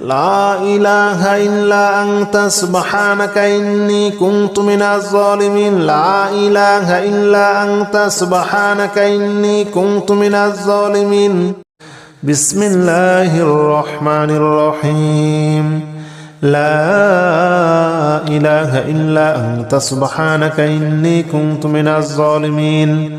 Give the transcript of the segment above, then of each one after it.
لا إله إلا أنت سبحانك إني كنت من الظالمين. لا إله إلا أنت سبحانك إني كنت من الظالمين. بسم الله الرحمن الرحيم. لا إله إلا أنت سبحانك إني كنت من الظالمين.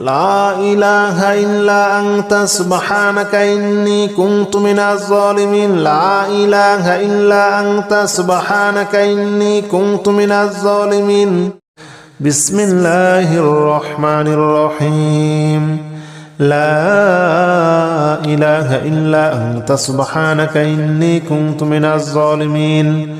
لا إله إلا أنت سبحانك إني كنت من الظالمين. لا إله إلا أنت سبحانك إني كنت من الظالمين. بسم الله الرحمن الرحيم. لا إله إلا أنت سبحانك إني كنت من الظالمين.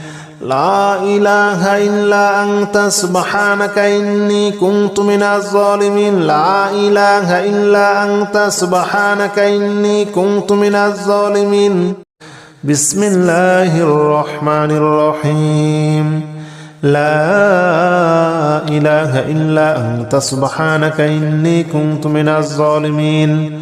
لا إله إلا أنت سبحانك إني كنت من الظالمين. لا إله إلا أنت سبحانك إني كنت من الظالمين. بسم الله الرحمن الرحيم. لا إله إلا أنت سبحانك إني كنت من الظالمين.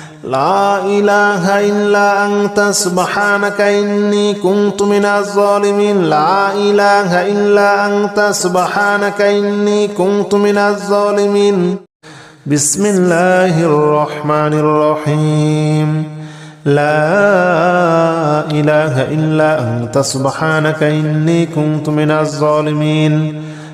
لا إله إلا أنت سبحانك إني كنت من الظالمين. لا إله إلا أنت سبحانك إني كنت من الظالمين. بسم الله الرحمن الرحيم. لا إله إلا أنت سبحانك إني كنت من الظالمين.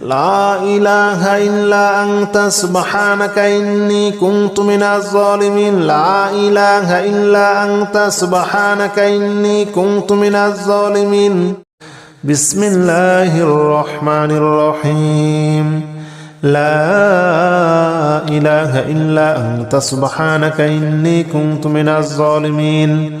لا إله إلا أنت سبحانك إني كنت من الظالمين. لا إله إلا أنت سبحانك إني كنت من الظالمين. بسم الله الرحمن الرحيم. لا إله إلا أنت سبحانك إني كنت من الظالمين.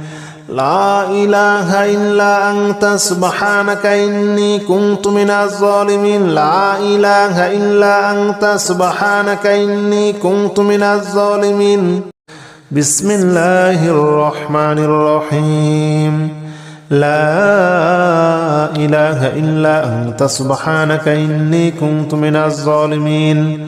لا إله إلا أنت سبحانك إني كنت من الظالمين. لا إله إلا أنت سبحانك إني كنت من الظالمين. بسم الله الرحمن الرحيم. لا إله إلا أنت سبحانك إني كنت من الظالمين.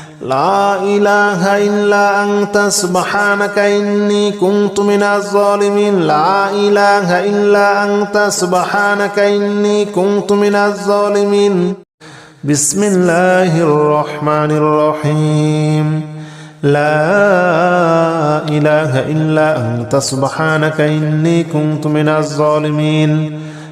لا إله إلا أنت سبحانك إني كنت من الظالمين. لا إله إلا أنت سبحانك إني كنت من الظالمين. بسم الله الرحمن الرحيم. لا إله إلا أنت سبحانك إني كنت من الظالمين.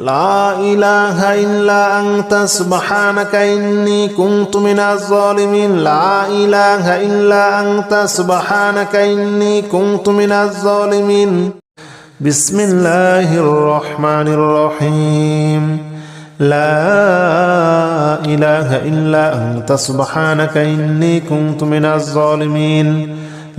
لا إله إلا أنت سبحانك إني كنت من الظالمين. لا إله إلا أنت سبحانك إني كنت من الظالمين. بسم الله الرحمن الرحيم. لا إله إلا أنت سبحانك إني كنت من الظالمين.